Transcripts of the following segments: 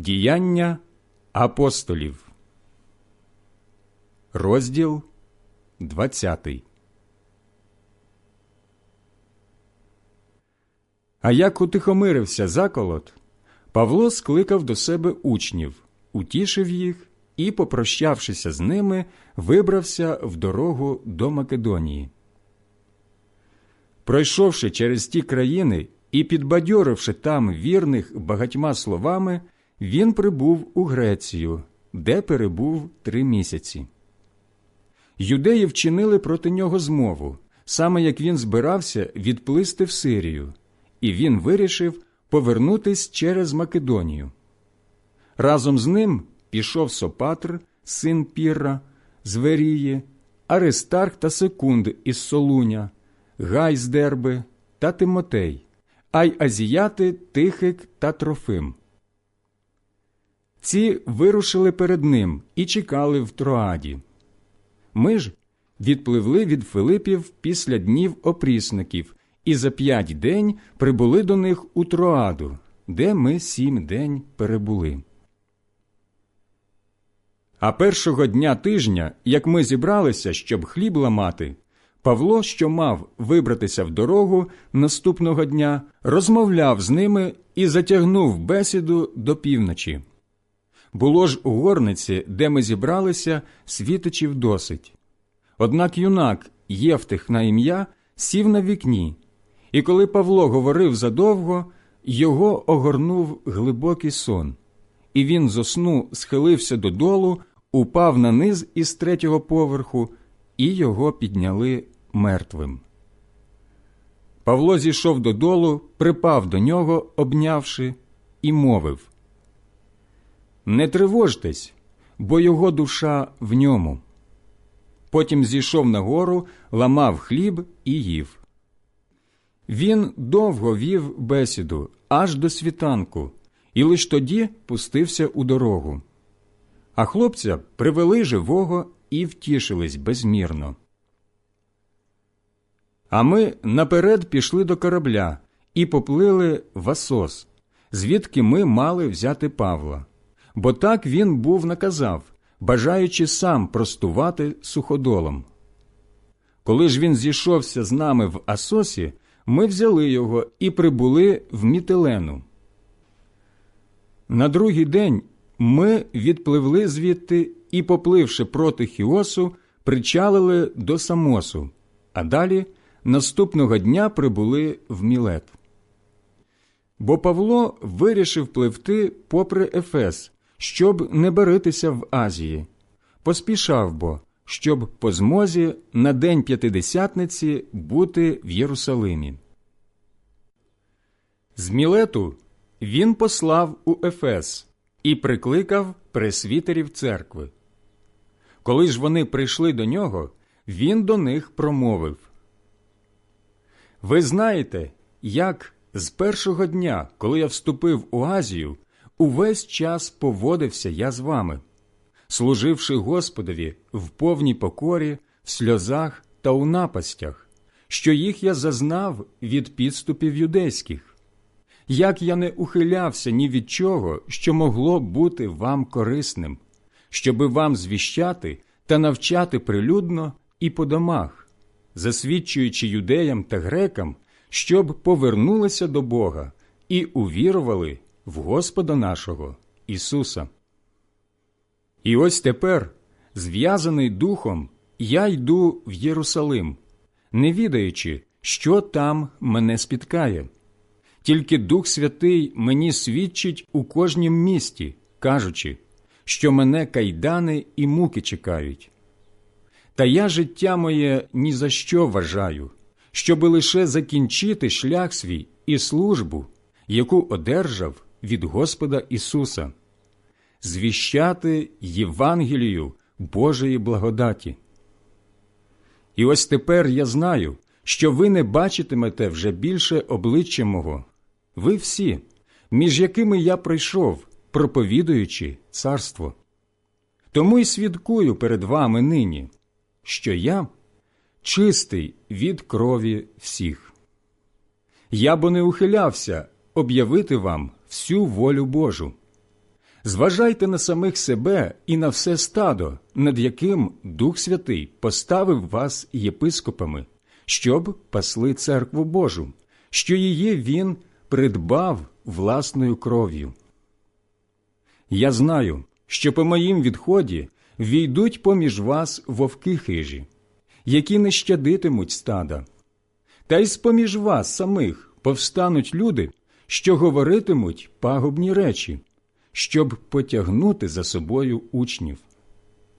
Діяння апостолів, розділ 20 А як утихомирився заколот, Павло скликав до себе учнів, утішив їх і, попрощавшися з ними, вибрався в дорогу до Македонії. Пройшовши через ті країни і підбадьоривши там вірних багатьма словами, він прибув у Грецію, де перебув три місяці. Юдеї вчинили проти нього змову, саме як він збирався відплисти в Сирію, і він вирішив повернутись через Македонію. Разом з ним пішов Сопатр, син Пірра, з Верії, Аристарх та Секунд із Солуня, Гай з Дерби та Тимотей, а й азіяти Тихик та Трофим. Ці вирушили перед ним і чекали в Троаді. Ми ж відпливли від Филипів після днів опрісників і за п'ять день прибули до них у Троаду, де ми сім день перебули. А першого дня тижня, як ми зібралися, щоб хліб ламати, Павло, що мав вибратися в дорогу наступного дня, розмовляв з ними і затягнув бесіду до півночі. Було ж у горниці, де ми зібралися, світочів досить. Однак юнак, Євтих на ім'я, сів на вікні, і коли Павло говорив задовго, його огорнув глибокий сон, і він зо сну схилився додолу, упав на низ із третього поверху, і його підняли мертвим. Павло зійшов додолу, припав до нього, обнявши, і мовив Не тривожтесь, бо його душа в ньому. Потім зійшов нагору, ламав хліб і їв. Він довго вів бесіду аж до світанку, і лиш тоді пустився у дорогу. А хлопця привели живого і втішились безмірно. А ми наперед пішли до корабля і поплили в Асос, звідки ми мали взяти Павла. Бо так він був наказав, бажаючи сам простувати суходолом. Коли ж він зійшовся з нами в Асосі, ми взяли його і прибули в Мітилену. На другий день ми відпливли звідти і, попливши проти Хіосу, причалили до Самосу, а далі наступного дня прибули в Мілет. Бо Павло вирішив пливти попри Ефес, щоб не баритися в Азії. Поспішав бо, щоб по змозі на день п'ятидесятниці бути в Єрусалимі. З Мілету він послав у Ефес і прикликав пресвітерів церкви. Коли ж вони прийшли до нього, він до них промовив Ви знаєте, як з першого дня, коли я вступив у Азію, увесь час поводився я з вами, служивши Господові в повній покорі, в сльозах та у напастях, що їх я зазнав від підступів юдейських, як я не ухилявся ні від чого, що могло бути вам корисним, щоби вам звіщати та навчати прилюдно і по домах, засвідчуючи юдеям та грекам, щоб повернулися до Бога і увірували в Господа нашого Ісуса. І ось тепер, зв'язаний духом, я йду в Єрусалим, не відаючи, що там мене спіткає. Тільки Дух Святий мені свідчить у кожнім місті, кажучи, що мене кайдани і муки чекають. Та я життя моє ні за що вважаю, щоби лише закінчити шлях свій і службу, яку одержав від Господа Ісуса, звіщати Євангелію Божої благодаті. І ось тепер я знаю, що ви не бачитимете вже більше обличчя мого, ви всі, між якими я прийшов, проповідуючи царство. Тому й свідкую перед вами нині, що я чистий від крові всіх. Я бо не ухилявся об'явити вам всю волю Божу. Зважайте на самих себе і на все стадо, над яким Дух Святий поставив вас єпископами, щоб пасли церкву Божу, що її він придбав власною кров'ю. Я знаю, що по моїм відході війдуть поміж вас вовки хижі, які не щадитимуть стада, та й з поміж вас самих повстануть люди, що говоритимуть пагубні речі, щоб потягнути за собою учнів.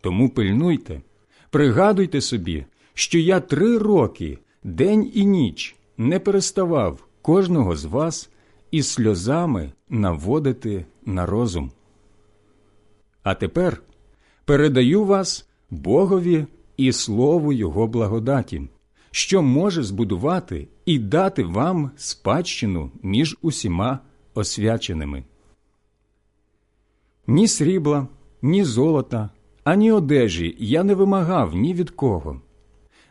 Тому пильнуйте, пригадуйте собі, що я три роки, день і ніч, не переставав кожного з вас із сльозами наводити на розум. А тепер передаю вас Богові і Слову Його благодаті, що може збудувати і дати вам спадщину між усіма освяченими. Ні срібла, ні золота, ані одежі я не вимагав ні від кого.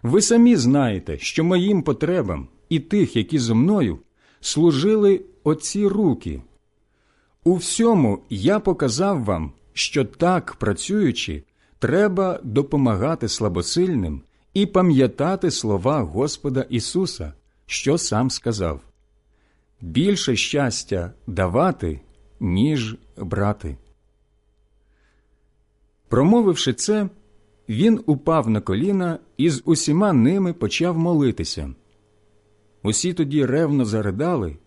Ви самі знаєте, що моїм потребам і тих, які зо мною, служили оці руки. У всьому я показав вам, що так працюючи, треба допомагати слабосильним і пам'ятати слова Господа Ісуса, що сам сказав більше щастя давати, ніж брати. Промовивши це, він упав на коліна і з усіма ними почав молитися. Усі тоді ревно заридали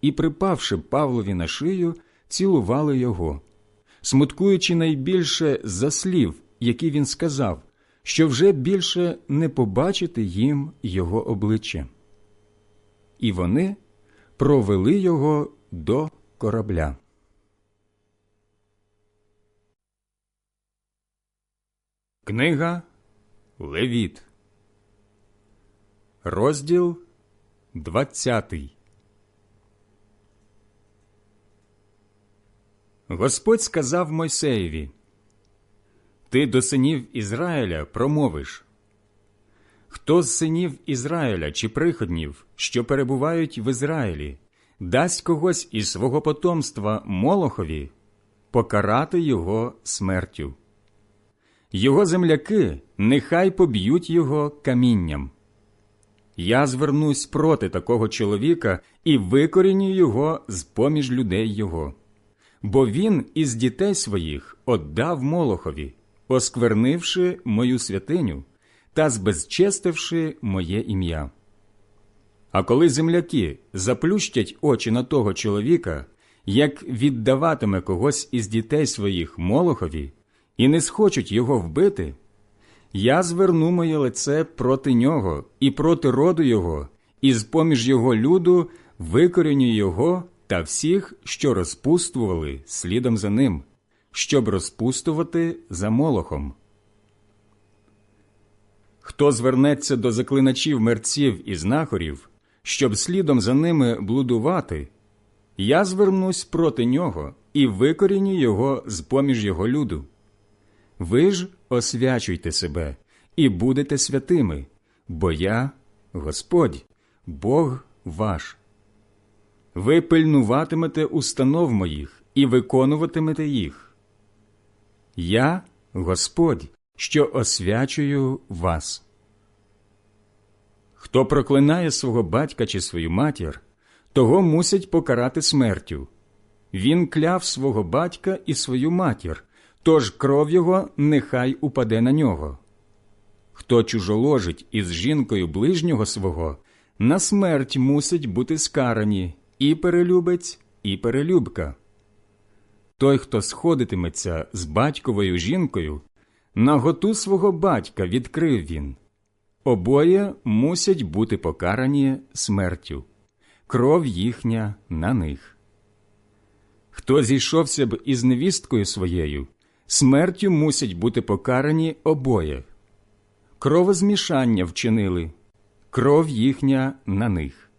і, припавши Павлові на шию, цілували його, смуткуючи найбільше за слів, які він сказав, що вже більше не побачити їм його обличчя. І вони провели його до корабля. Книга Левіт, розділ двадцятий. Господь сказав Мойсеєві: Ти до синів Ізраїля промовиш. Хто з синів Ізраїля чи приходнів, що перебувають в Ізраїлі, дасть когось із свого потомства Молохові, покарати його смертю. Його земляки нехай поб'ють його камінням. Я звернусь проти такого чоловіка і викоріню його з поміж людей його. Бо він із дітей своїх отдав Молохові, осквернивши мою святиню та збезчестивши моє ім'я. А коли земляки заплющать очі на того чоловіка, як віддаватиме когось із дітей своїх Молохові, і не схочуть його вбити, я зверну моє лице проти нього і проти роду його, і з поміж його люду викоріню його та всіх, що розпустували слідом за ним, щоб розпустувати за молохом. Хто звернеться до заклиначів мерців і знахорів, щоб слідом за ними блудувати, я звернусь проти нього і викоріню його з поміж його люду. Ви ж освячуйте себе і будете святими, бо я Господь, Бог ваш. Ви пильнуватимете установ моїх і виконуватимете їх. Я Господь, що освячую вас. Хто проклинає свого батька чи свою матір, того мусять покарати смертю. Він кляв свого батька і свою матір, тож кров його нехай упаде на нього. Хто чужоложить із жінкою ближнього свого, на смерть мусить бути скарані і перелюбець, і перелюбка. Той, хто сходитиметься з батьковою жінкою, наготу свого батька відкрив він. Обоє мусять бути покарані смертю, кров їхня на них. Хто зійшовся б із невісткою своєю, смертю мусять бути покарані обоє. Кровозмішання вчинили, кров їхня на них.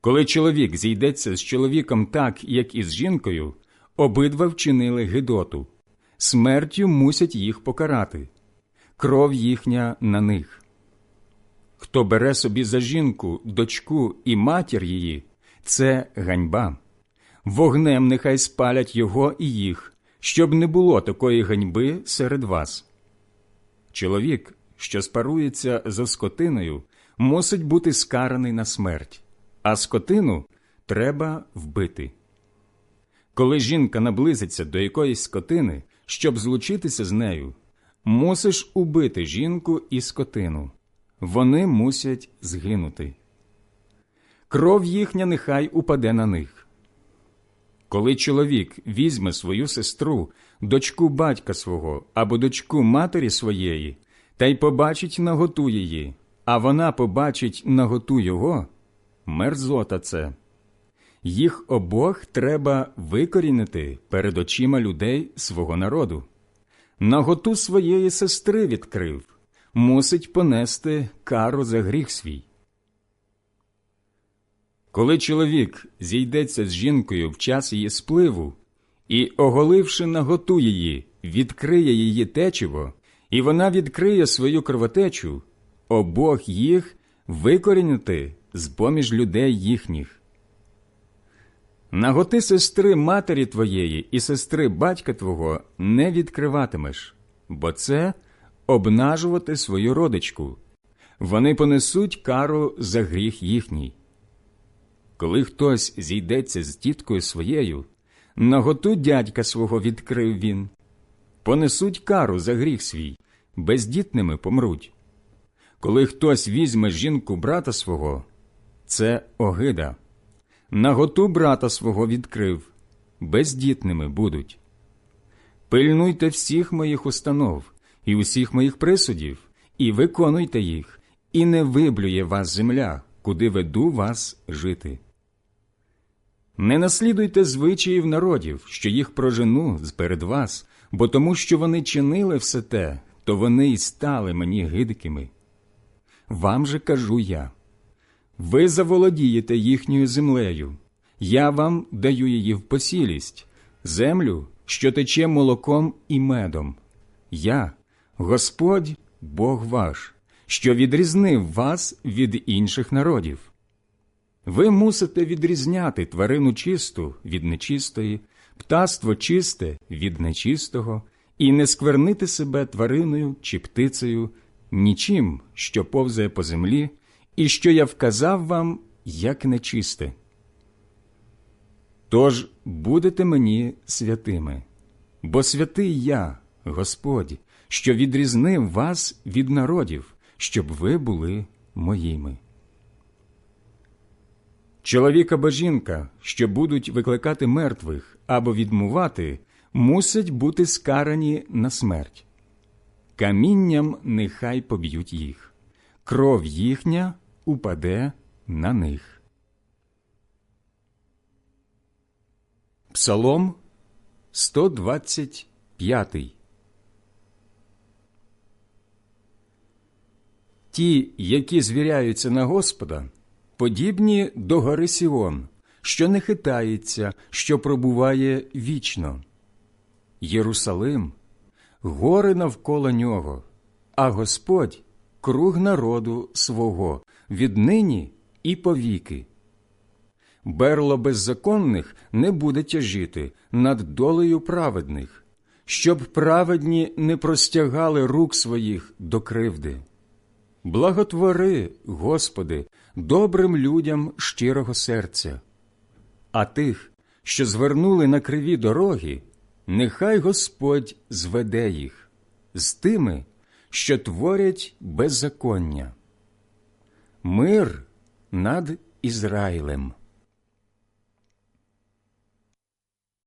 Коли чоловік зійдеться з чоловіком так, як і з жінкою, обидва вчинили гидоту, смертю мусять їх покарати, кров їхня на них. Хто бере собі за жінку, дочку і матір її, це ганьба. Вогнем нехай спалять його і їх, щоб не було такої ганьби серед вас. Чоловік, що спарується за скотиною, мусить бути скараний на смерть, а скотину треба вбити. Коли жінка наблизиться до якоїсь скотини, щоб злучитися з нею, мусиш убити жінку і скотину. Вони мусять згинути. Кров їхня нехай упаде на них. Коли чоловік візьме свою сестру, дочку батька свого або дочку матері своєї, та й побачить наготу її, а вона побачить наготу його, мерзота це. Їх обох треба викорінити перед очима людей свого народу. Наготу своєї сестри відкрив, мусить понести кару за гріх свій. Коли чоловік зійдеться з жінкою в час її спливу і, оголивши наготу її, відкриє її течиво, і вона відкриє свою кровотечу, обох їх викорінити з поміж людей їхніх. Наготи сестри матері твоєї і сестри батька твого не відкриватимеш, бо це обнажувати свою родичку. Вони понесуть кару за гріх їхній. Коли хтось зійдеться з тіткою своєю, наготу дядька свого відкрив він, понесуть кару за гріх свій, бездітними помруть. Коли хтось візьме жінку брата свого, це огида. Наготу брата свого відкрив, бездітними будуть. Пильнуйте всіх моїх установ і усіх моїх присудів, і виконуйте їх, і не виблює вас земля, куди веду вас жити. Не наслідуйте звичаїв народів, що їх прожену перед вас, бо тому, що вони чинили все те, то вони й стали мені гидкими. Вам же кажу я ви заволодієте їхньою землею, я вам даю її в посілість, землю, що тече молоком і медом. Я, Господь, Бог ваш, що відрізнив вас від інших народів. Ви мусите відрізняти тварину чисту від нечистої, птаство чисте від нечистого, і не сквернити себе твариною чи птицею, нічим, що повзає по землі, і що я вказав вам, як нечисте. Тож будете мені святими, бо святий я, Господь, що відрізнив вас від народів, щоб ви були моїми. Чоловік або жінка, що будуть викликати мертвих або відмувати, мусять бути скарані на смерть. Камінням нехай поб'ють їх, кров їхня упаде на них. Псалом 125 Ті, які звіряються на Господа, подібні до гори Сіон, що не хитається, що пробуває вічно. Єрусалим, гори навколо нього, а Господь круг народу свого, віднині і повіки. Берло беззаконних не буде тяжіти над долею праведних, щоб праведні не простягали рук своїх до кривди. Благотвори, Господи, добрим людям щирого серця, а тих, що звернули на криві дороги, нехай Господь зведе їх з тими, що творять беззаконня. Мир над Ізраїлем.